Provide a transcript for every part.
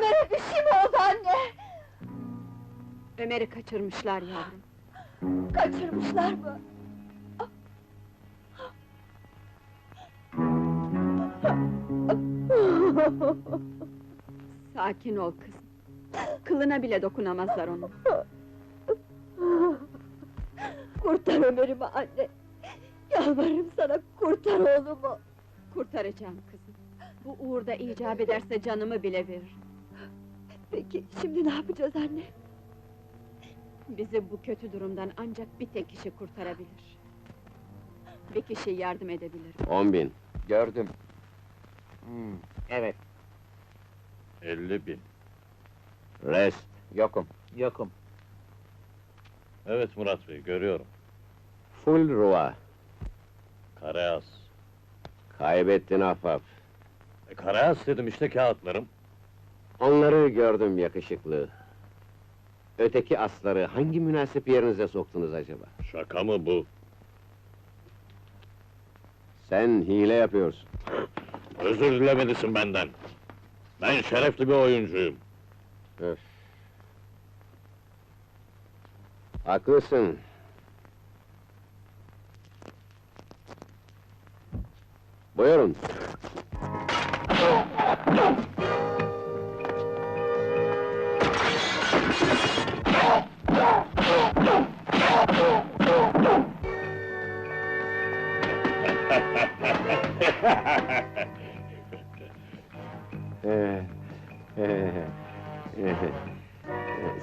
Ömer'e bir şey mi oldu anne? Ömer'i kaçırmışlar yavrum. Kaçırmışlar mı? Sakin ol kızım. Kılına bile dokunamazlar onun. Kurtar Ömer'imi anne! Yalvarırım sana, kurtar oğlumu! Kurtaracağım kızım. Bu uğurda icap ederse canımı bile veririm. Peki, şimdi ne yapacağız anne? Bizi bu kötü durumdan ancak bir tek kişi kurtarabilir. Bir kişi yardım edebilir. On bin. Gördüm. Hmm, evet, 50 bin. Rest. yokum. Yokum. Evet Murat Bey, görüyorum. Full ruva. Karayaz. Kaybettin ahbap. E, karayaz dedim işte kağıtlarım. Onları gördüm yakışıklı. Öteki asları hangi münasip yerinize soktunuz acaba? Şaka mı bu? Sen hile yapıyorsun. Özür dilemelisin benden. Ben şerefli bir oyuncuyum. Öf. Haklısın. Buyurun.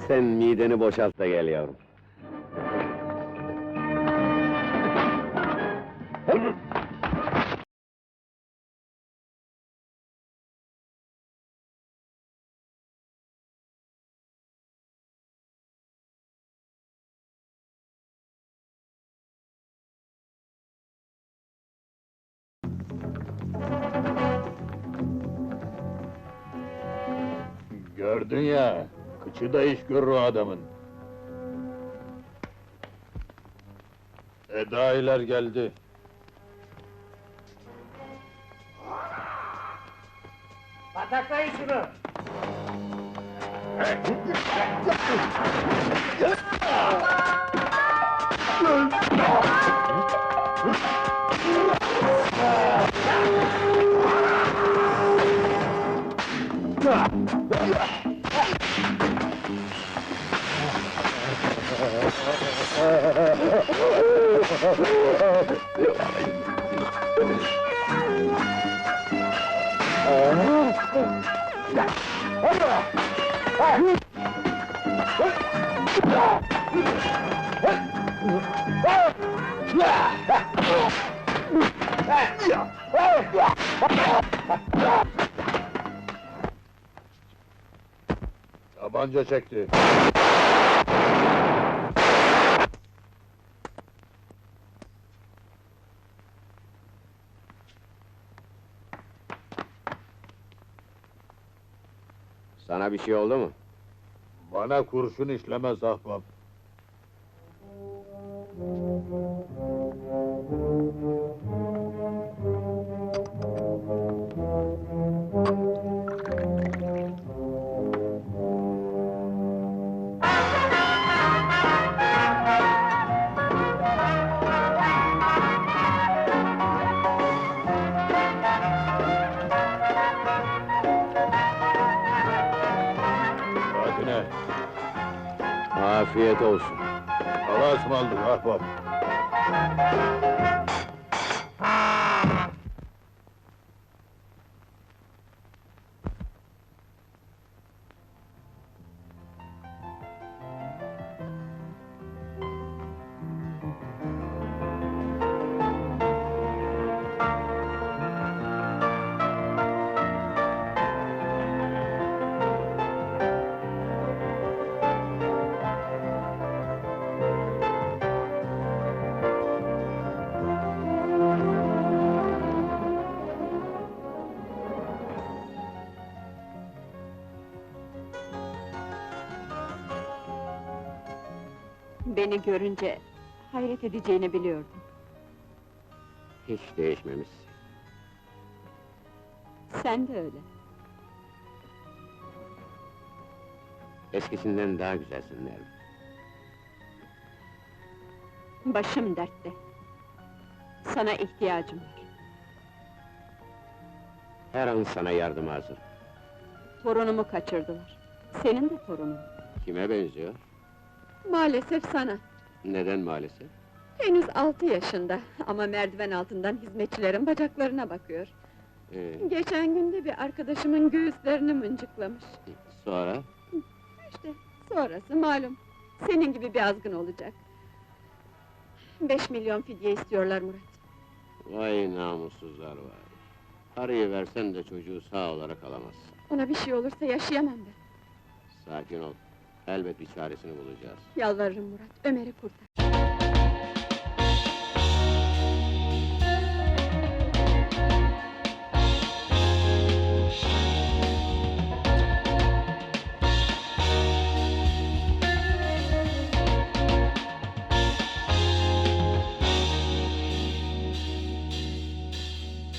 Sen mideni boşalt da gel yavrum. Gördün ya, kıçı da iş görür o adamın. Edailer geldi. Pataklayın şunu! Tabanca çekti. Sana bir şey oldu mu? Bana kurşun işlemez ahbap. Afiyet olsun. Allah'a ısmarladık ahbap. Beni görünce hayret edeceğini biliyordum. Hiç değişmemişsin. Sen de öyle. Eskisinden daha güzelsin Nermin. Başım dertte. Sana ihtiyacım var. Her an sana yardıma hazır. Torunumu kaçırdılar. Senin de torunun. Kime benziyor? Maalesef sana. Neden maalesef? Henüz altı yaşında ama merdiven altından hizmetçilerin bacaklarına bakıyor. Ee, Geçen gün de bir arkadaşımın göğüslerini mıncıklamış. sonra? İşte sonrası malum. Senin gibi bir azgın olacak. Beş milyon fidye istiyorlar Murat. Vay namussuzlar vay! Parayı versen de çocuğu sağ olarak alamazsın. Ona bir şey olursa yaşayamam ben. Sakin ol. Elbet bir çaresini bulacağız. Yalvarırım Murat, Ömer'i kurtar.